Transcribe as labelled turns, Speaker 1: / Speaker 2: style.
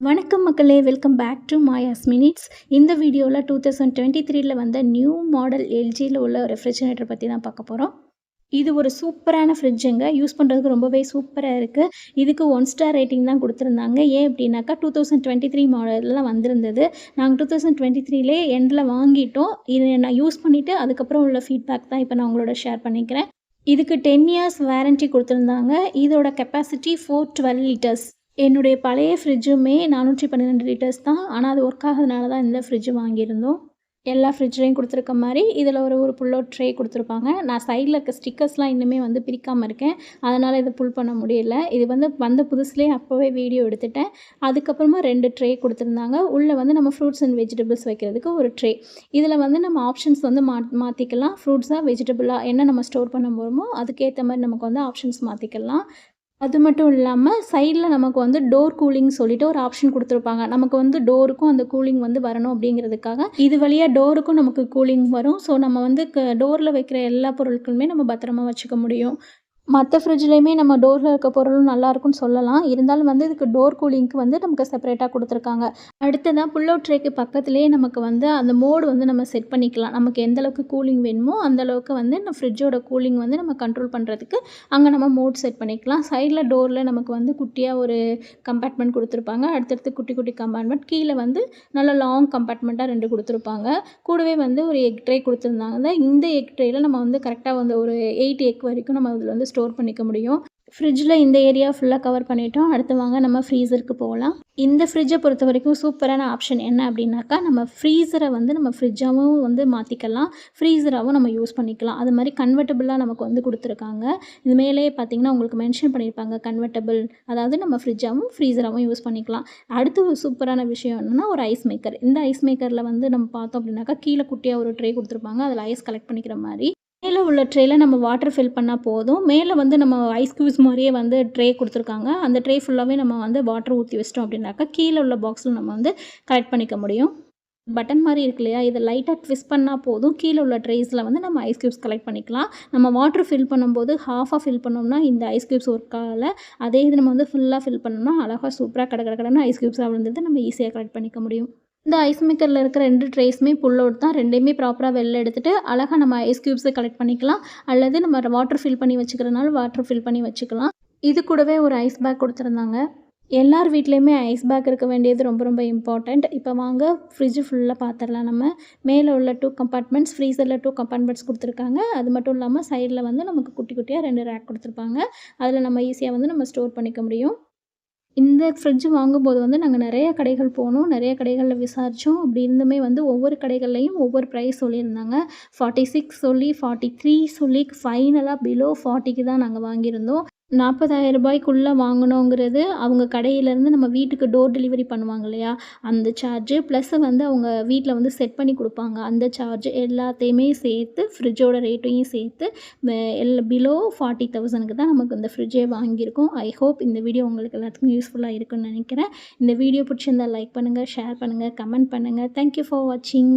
Speaker 1: வணக்கம் மக்களே welcome back to Maya's minutes இந்த வீடியோவில் டூ தௌசண்ட் டுவெண்ட்டி த்ரீல வந்த நியூ மாடல் எல்ஜியில் உள்ள ரெஃப்ரிஜரேட்டர் பற்றி தான் பார்க்க போகிறோம் இது ஒரு சூப்பரான ஃப்ரிட்ஜுங்க யூஸ் பண்ணுறதுக்கு ரொம்பவே சூப்பராக இருக்குது இதுக்கு ஒன் ஸ்டார் ரேட்டிங் தான் கொடுத்துருந்தாங்க. ஏன் அப்படின்னாக்கா டூ தௌசண்ட் டுவெண்ட்டி த்ரீ மாடலில் வந்திருந்தது. நாங்கள் டூ தௌசண்ட் டுவெண்ட்டி த்ரீலே எண்டில் வாங்கிட்டோம். இது நான் யூஸ் பண்ணிவிட்டு அதுக்கப்புறம் உள்ள ஃபீட்பேக் தான் இப்போ நான் உங்களோட ஷேர் பண்ணிக்கிறேன். இதுக்கு டென் இயர்ஸ் வாரண்ட்டி கொடுத்துருந்தாங்க. இதோட கெப்பாசிட்டி ஃபோர் டுவெல் லிட்டர்ஸ் என்னுடைய பழைய ஃப்ரிட்ஜுமே நானூற்றி பன்னிரெண்டு லிட்டர்ஸ் தான். ஆனால் அது ஒர்க் ஆகிறதுனால தான் இந்த ஃப்ரிட்ஜு வாங்கியிருந்தோம். எல்லா ஃப்ரிட்ஜ்லேயும் கொடுத்துருக்க மாதிரி இதில் ஒரு ஒரு புல்லோ ட்ரே கொடுத்துருப்பாங்க. நான் சைடில் இருக்க ஸ்டிக்கர்ஸ்லாம் இன்னுமே வந்து பிரிக்காமல் இருக்கேன். அதனால் இதை புல் பண்ண முடியல. இது வந்து வந்த புதுசுலேயே அப்போவே வீடியோ எடுத்துட்டேன். அதுக்கப்புறமா ரெண்டு ட்ரே கொடுத்துருந்தாங்க. உள்ளே வந்து நம்ம ஃப்ரூட்ஸ் அண்ட் வெஜிடபிள்ஸ் வைக்கிறதுக்கு ஒரு ட்ரே இதில் வந்து நம்ம ஆப்ஷன்ஸ் வந்து மா மாற்றிக்கலாம் ஃப்ரூட்ஸாக வெஜிடபிளாக என்ன நம்ம ஸ்டோர் பண்ண போகிறோமோ அதுக்கேற்ற மாதிரி நமக்கு வந்து ஆப்ஷன்ஸ் மாற்றிக்கலாம் அது மட்டும் இல்லாமல் சைடில் நமக்கு வந்து டோர் கூலிங் சொல்லிட்டு ஒரு ஆப்ஷன் கொடுத்துருப்பாங்க. நமக்கு வந்து டோருக்கும் அந்த கூலிங் வந்து வரணும் அப்படிங்கிறதுக்காக இது வழியாக டோருக்கும் நமக்கு கூலிங் வரும். ஸோ நம்ம வந்து க டோரில் வைக்கிற எல்லா பொருட்களுமே நம்ம பத்திரமா வச்சுக்க முடியும். மற்ற ஃப்ரிட்ஜ்லேயுமே நம்ம டோரில் இருக்க பொருளும் நல்லாயிருக்குன்னு சொல்லலாம். இருந்தாலும் வந்து இதுக்கு டோர் கூலிங்க்கு வந்து நமக்கு செப்பரேட்டாக கொடுத்துருக்காங்க. அடுத்ததாக புல் அவுட் ட்ரேக்கு பக்கத்துலேயே நமக்கு வந்து அந்த மோடு வந்து நம்ம செட் பண்ணிக்கலாம். நமக்கு எந்த அளவுக்கு கூலிங் வேணுமோ அந்த அளவுக்கு வந்து நம்ம ஃப்ரிட்ஜோட கூலிங் வந்து நம்ம கண்ட்ரோல் பண்ணுறதுக்கு அங்கே நம்ம மோட் செட் பண்ணிக்கலாம். சைடில் டோரில் நமக்கு வந்து குட்டியாக ஒரு கம்பார்ட்மெண்ட் கொடுத்துருப்பாங்க. அடுத்தடுத்து குட்டி குட்டி கம்பார்ட்மெண்ட் கீழே வந்து நல்ல லாங் கம்பார்ட்மெண்ட்டாக ரெண்டு கொடுத்துருப்பாங்க. கூடவே வந்து ஒரு எக் ட்ரே கொடுத்துருந்தாங்க. இந்த எக் ட்ரேயில் நம்ம வந்து கரெக்டாக வந்து ஒரு எயிட் எக் வரைக்கும் நம்ம அதில் வந்து ஸ்டோர் ஸ்டோர் பண்ணிக்க முடியும். ஃப்ரிட்ஜில் இந்த ஏரியா ஃபுல்லாக கவர் பண்ணிட்டோம். அடுத்து வாங்க நம்ம ஃப்ரீசருக்கு போகலாம். இந்த ஃப்ரிட்ஜை பொறுத்த வரைக்கும் சூப்பரான ஆப்ஷன் என்ன அப்படின்னாக்கா நம்ம ஃப்ரீசரை வந்து நம்ம ஃப்ரிட்ஜாகவும் வந்து மாற்றிக்கலாம் ஃப்ரீசராகவும் நம்ம யூஸ் பண்ணிக்கலாம். அது மாதிரி கன்வெர்ட்டபுளாக நமக்கு வந்து கொடுத்துருக்காங்க. இது மேலேயே பார்த்தீங்கன்னா உங்களுக்கு மென்ஷன் பண்ணியிருப்பாங்க கன்வெர்ட்டபுள் அதாவது நம்ம ஃப்ரிட்ஜாகவும் ஃப்ரீசராகவும் யூஸ் பண்ணிக்கலாம். அடுத்து ஒரு சூப்பரான விஷயம் என்னென்னா ஒரு ஐஸ் மேக்கர் இந்த ஐஸ் மேக்கரில் வந்து நம்ம பார்த்தோம் அப்படின்னாக்கா கீழே குட்டியாக ஒரு ட்ரே கொடுத்துருப்பாங்க. அதில் ஐஸ் கலெக்ட் பண்ணிக்கிற மாதிரி. மேலே உள்ள ட்ரேயில் நம்ம வாட்டர் ஃபில் பண்ணால் போதும். மேலே வந்து நம்ம ஐஸ் க்யூப்ஸ் மாதிரியே வந்து ட்ரே கொடுத்துருக்காங்க. அந்த ட்ரே ஃபுல்லாகவே நம்ம வந்து வாட்டர் ஊற்றி வச்சிட்டோம் அப்படின்னாக்கா கீழே உள்ள பாக்ஸில் நம்ம வந்து கலெக்ட் பண்ணிக்க முடியும். பட்டன் மாதிரி இருக்கு இல்லையா? இதை லைட்டாக ட்விஸ்ட் பண்ணால் போதும். கீழே உள்ள ட்ரேஸில் வந்து நம்ம ஐஸ் க்யூப்ஸ் கலெக்ட் பண்ணிக்கலாம். நம்ம வாட்டர் ஃபில் பண்ணும்போது ஹாஃபாக ஃபில் பண்ணோம்னா இந்த ஐஸ் க்யூப்ஸ் ஒர்க்கால் அதே இது நம்ம வந்து ஃபுல்லாக ஃபில் பண்ணோம்னா அழகாக சூப்பராக கடை கடை கடைன்னு ஐஸ் க்யூப்ஸாக விழுந்தது நம்ம ஈஸியாக கலெக்ட் பண்ணிக்க முடியும். இந்த ஐஸ் மேக்கரில் இருக்கிற ரெண்டு ட்ரேஸுமே புல் அவுட் தான். ரெண்டையுமே ப்ராப்பராக வெளில எடுத்துகிட்டு அழகாக நம்ம ஐஸ் க்யூப்ஸை கலெக்ட் பண்ணிக்கலாம். அல்லது நம்ம வாட்டர் ஃபில் பண்ணி வச்சுக்கிறனால வாட்டர் ஃபில் பண்ணி வச்சுக்கலாம். இது கூடவே ஒரு ஐஸ் பேக் கொடுத்துருந்தாங்க. எல்லார் வீட்லேயுமே ஐஸ் பேக் இருக்க வேண்டியது ரொம்ப ரொம்ப இம்பார்ட்டண்ட் இப்போ வாங்க ஃப்ரிட்ஜு ஃபுல்லாக பார்த்துடலாம் நம்ம. மேலே உள்ள டூ கம்பார்ட்மெண்ட்ஸ் ஃப்ரீசரில் டூ கம்பார்ட்மெண்ட்ஸ் கொடுத்துருக்காங்க. அது மட்டும் இல்லாமல் சைடில் வந்து நமக்கு குட்டி குட்டியாக ரெண்டு ரேக் கொடுத்துருப்பாங்க. அதில் நம்ம ஈஸியாக வந்து நம்ம ஸ்டோர் பண்ணிக்க முடியும். இந்த ஃப்ரிட்ஜ் வாங்கும்போது வந்து நாங்கள் நிறைய கடைகள் போனோம். நிறைய கடைகளில் விசாரித்தோம் அப்படி இருந்துமே வந்து ஒவ்வொரு கடைகள்லையும் ஒவ்வொரு ப்ரைஸ் சொல்லியிருந்தாங்க. ஃபார்ட்டி சிக்ஸ் சொல்லி ஃபார்ட்டி த்ரீ சொல்லி ஃபைனலாக பிலோ ஃபார்ட்டிக்கு தான் நாங்கள் வாங்கியிருந்தோம். நாற்பதாயிரம் ரூபாய்க்குள்ளே வாங்கினோங்கிறது அவங்க கடையிலேருந்து நம்ம வீட்டுக்கு டோர் டெலிவரி பண்ணுவாங்க இல்லையா? அந்த சார்ஜு ப்ளஸ் வந்து அவங்க வீட்டில் வந்து செட் பண்ணி கொடுப்பாங்க. அந்த சார்ஜ் எல்லாத்தையுமே சேர்த்து ஃப்ரிட்ஜோட ரேட்டையும் சேர்த்து எல்லா பிலோ ஃபார்ட்டி தௌசண்ட்க்கு தான் நமக்கு இந்த ஃப்ரிட்ஜே வாங்கியிருக்கோம். ஐ ஹோப் இந்த வீடியோ உங்களுக்கு எல்லாத்துக்கும் யூஸ்ஃபுல்லாக இருக்குன்னு நினைக்கிறேன். இந்த வீடியோ பிடிச்சிருந்தால் லைக் பண்ணுங்கள் ஷேர் பண்ணுங்கள் கமெண்ட் பண்ணுங்கள் தேங்க்யூ ஃபார் வாட்சிங்